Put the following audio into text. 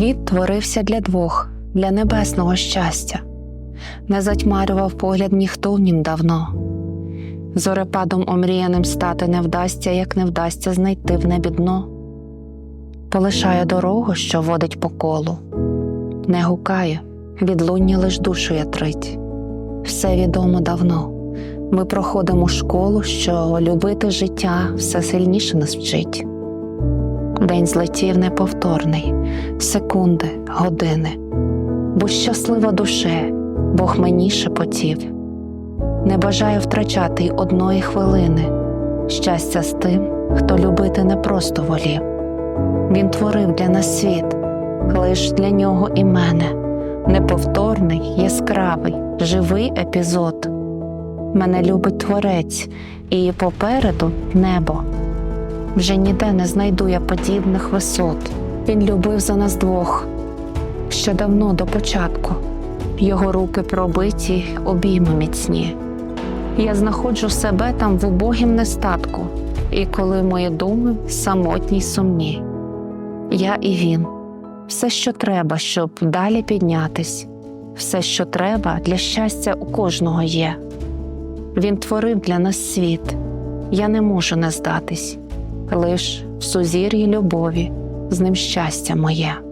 Світ творився для двох, для небесного щастя, не затьмарював погляд ніхто нім давно. Зорепадом омріяним стати не вдасться, як не вдасться знайти в небі дно. Полишає дорогу, що водить по колу, не гукає, відлуння лиш душу ятрить. Все відомо давно. Ми проходимо школу, що любити життя все сильніше нас вчить. День злетів неповторний, секунди, години, бо щаслива душе, Бог мені шепотів. Не бажаю втрачати й одної хвилини, щастя з тим, хто любити не просто волів. Він творив для нас світ, лиш для нього і мене, неповторний, яскравий, живий епізод. Мене любить творець, і попереду небо. Вже ніде не знайду я подібних висот. Він любив за нас двох ще давно до початку. Його руки пробиті, обійми міцні. Я знаходжу себе там в убогім нестатку, і коли мої думи самотні й сумні. Я і він, все, що треба, щоб далі піднятись, все, що треба для щастя у кожного є. Він творив для нас світ, я не можу не здатись, лиш в сузір'ї любові з ним щастя моє.